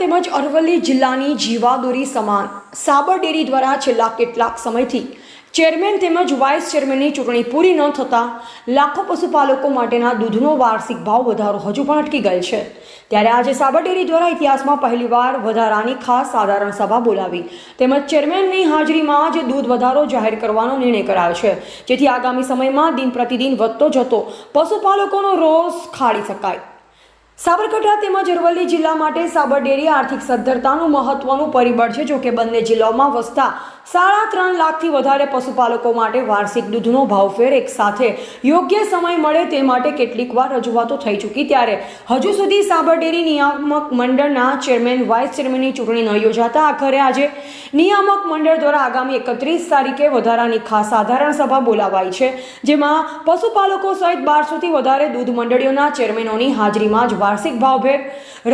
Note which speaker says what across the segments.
Speaker 1: તેમજ અરવલ્લી જિલ્લાની જીવાદોરી સમાન સાબર ડેરી દ્વારા છેલ્લા કેટલાક સમયથી ચેરમેન તેમજ વાઇસ ચેરમેનની ચૂંટણી પૂરી ન થતાં લાખો પશુપાલકો માટેના દૂધનો વાર્ષિક ભાવ વધારો હજુ પણ અટકી ગયેલ છે. ત્યારે આજે સાબર ડેરી દ્વારા ઇતિહાસમાં પહેલીવાર વધારાની ખાસ સાધારણ સભા બોલાવી. તેમજ ચેરમેનની હાજરીમાં આજે દૂધ વધારો જાહેર કરવાનો નિર્ણય કરાયો છે. જેથી આગામી સમયમાં દિન પ્રતિદિન વધતો જતો પશુપાલકોનો રોષ ખાળી શકાય. સાબરકાંઠા તેમજ અરવલ્લી જિલ્લા માટે સાબર ડેરી આર્થિક સદ્ધરતાનું મહત્વનું પરિબળ છે, જોકે બંને જિલ્લાઓમાં વસતા સાડા ત્રણ લાખથી વધારે પશુપાલકો માટે વાર્ષિક દૂધનો ભાવફેર એક સાથે યોગ્ય સમય મળે તે માટે કેટલીક વાર રજૂઆતો થઈ ચૂકી ત્યારે હજુ સુધી સાબર ડેરી નિયામક મંડળના ચેરમેન, વાઇસ ચેરમેનની ચૂંટણી ન યોજાતા આખરે આજે નિયામક મંડળ દ્વારા આગામી એકત્રીસ તારીખે વધારાની ખાસ સાધારણ સભા બોલાવાઈ છે, જેમાં પશુપાલકો સહિત બારસોથી વધારે દૂધ મંડળીઓના ચેરમેનોની હાજરીમાં જ વાર્ષિક ભાવભેર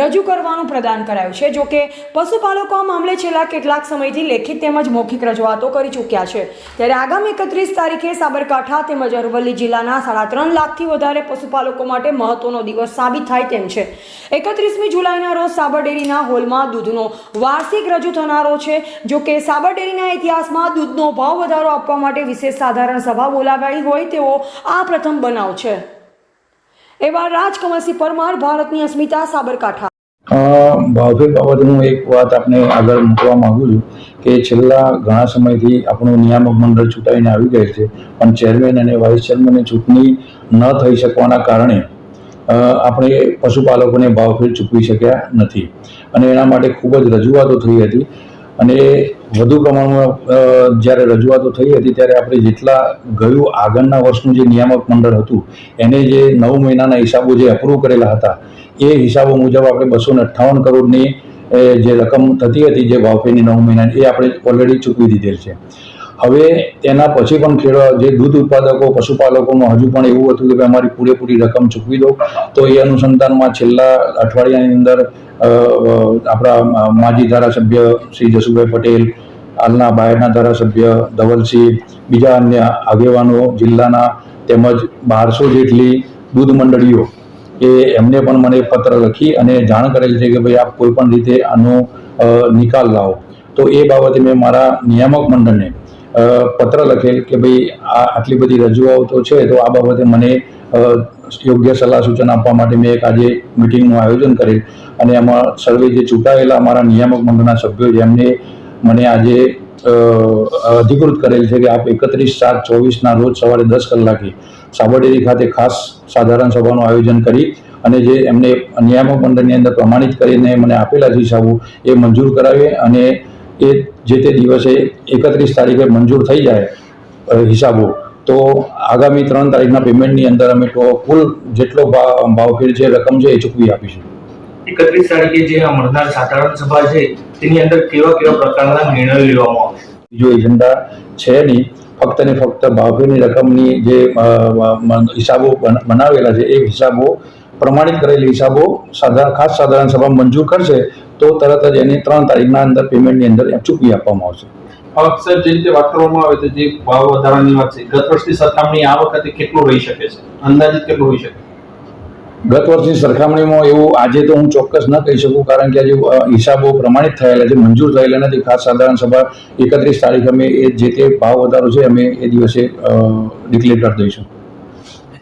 Speaker 1: રજૂ કરવાનું પ્રદાન કરાયું છે. જોકે પશુપાલકો આ મામલે છેલ્લા કેટલાક સમયથી લેખિત તેમજ મૌખિક રજૂઆતો કરી ચૂક્યા છે. ત્યારે આગામી એકત્રીસ તારીખે સાબરકાંઠા તેમજ અરવલ્લી જિલ્લાના સાડા ત્રણ લાખથી વધારે પશુપાલકો માટે મહત્વનો દિવસ સાબિત થાય તેમ છે. એકત્રીસમી જુલાઈના રોજ સાબર ડેરીના હોલમાં દૂધનો વાર્ષિક રજૂ થનારો છે. જો કે સાબર ડેરીના ઇતિહાસમાં દૂધનો ભાવ વધારો આપવા માટે વિશેષ સાધારણ સભા બોલાવાઈ હોય તેવો આ પ્રથમ બનાવ છે. એવા રાજકમલસિંહ પરમાર, ભારતની અસ્મિતા, સાબરકાંઠા.
Speaker 2: ભાવફેર બાબતે હું એક વાત આપને આગળ મૂકવા માંગુ છું કે છેલ્લા ઘણા સમયથી આપણું નિયામક મંડળ ચૂંટાઈને આવી ગયું છે, પણ ચેરમેન અને વાઇસ ચેરમેનની ચૂંટણી ન થઈ શકવાના કારણે આપણે પશુપાલકોને ભાવફેર ચૂકવી શક્યા નથી. અને એના માટે ખૂબ જ રજૂઆતો થઈ હતી. અને વધુ પ્રમાણમાં જ્યારે રજૂઆતો થઈ હતી, ત્યારે આપણે જેટલા ગયું આગળના વર્ષનું જે નિયામક મંડળ હતું, એને જે નવ મહિનાના હિસાબો જે અપ્રૂવ કરેલા હતા એ હિસાબો મુજબ આપણે બસો અઠ્ઠાવન કરોડની જે રકમ થતી હતી, જે ભાવફેરની નવ મહિનાની, એ આપણે ઓલરેડી ચૂકવી દીધેલ છે. હવે તેના પછી પણ ખેડૂત, જે દૂધ ઉત્પાદકો, પશુપાલકોમાં હજુ પણ એવું હતું કે અમારી પૂરેપૂરી રકમ ચૂકવી દો, તો એ અનુસંધાનમાં છેલ્લા અઠવાડિયાની અંદર આપણા માજી ધારાસભ્ય શ્રી જસુભાઈ પટેલ, હાલના બહારના ધારાસભ્ય ધવલસિંહ, બીજા અન્ય આગેવાનો, જિલ્લાના તેમજ બારસો જેટલી દૂધ મંડળીઓ કે એમને પણ મને પત્ર લખી અને જાણ કરેલ છે કે ભાઈ આપ કોઈ પણ રીતે આનો નિકાલ લાવો. તો એ બાબતે મેં મારા નિયામક મંડળને પત્ર લખેલ કે ભાઈ આ આટલી બધી રજૂઆતો છે તો આ બાબતે મને યોગ્ય સલાહ સૂચન આપવા માટે મેં એક આજે મિટિંગનું આયોજન કરેલ. અને એમાં સર્વે જે ચૂંટાયેલા મારા નિયામક મંડળના સભ્યો જેમને મને આજે અધિકૃત કરેલ છે કે આપ એકત્રીસ સાત ચોવીસના રોજ સવારે દસ કલાકે સાબરડેરી ખાતે ખાસ સાધારણ સભાનું આયોજન કરી અને જે એમને નિયામક મંડળની અંદર પ્રમાણિત કરીને મને આપેલા હિસાબો, એ મંજૂર કરાવે અને એ જે તે દિવસે એકત્રીસ તારીખે મંજૂર થઈ જાય હિસાબો. તો આગામી ત્રણ તારીખના પેમેન્ટની અંદર અમે કુલ જેટલો ભાવ ભાવફેર છે રકમ છે એ ચૂકવી આપીશું.
Speaker 3: એકત્રીસ તારીખે જે આ મળનાર સાધારણ સભા છે તેની અંદર કેવા કેવા પ્રકારના નિર્ણયો લેવામાં આવશે?
Speaker 2: બીજો એજન્ડા છે નહીં. ફક્ત ને ફક્ત ભાવભેરની રકમની જે હિસાબો બનાવેલા છે એ હિસાબો પ્રમાણિત કરેલી હિસાબો સાધારણ ખાસ સાધારણ સભા મંજૂર કરશે તો તરત જ એની ત્રણ તારીખના અંદર પેમેન્ટની અંદર ચૂકવી આપવામાં આવશે.
Speaker 4: અક્ષર જે રીતે વાત કરવામાં આવે તો જે ભાવ વધારાની વાત છે ગત વર્ષની સરખામણી આ વખતે કેટલું રહી શકે છે? અંદાજિત કેટલું હોઈ શકે?
Speaker 2: ગત વર્ષની સરખામણીમાં એવું આજે તો હું ચોક્કસ ન કહી શકું, કારણ કે આજે હિસાબો પ્રમાણિત થયેલા છે, મંજૂર થયેલા નથી. ખાસ સાધારણ સભા એકત્રીસ તારીખ અમે એ જે તે ભાવ વધારો છે, અમે એ દિવસે ડિક્લેર કરી દઈશું.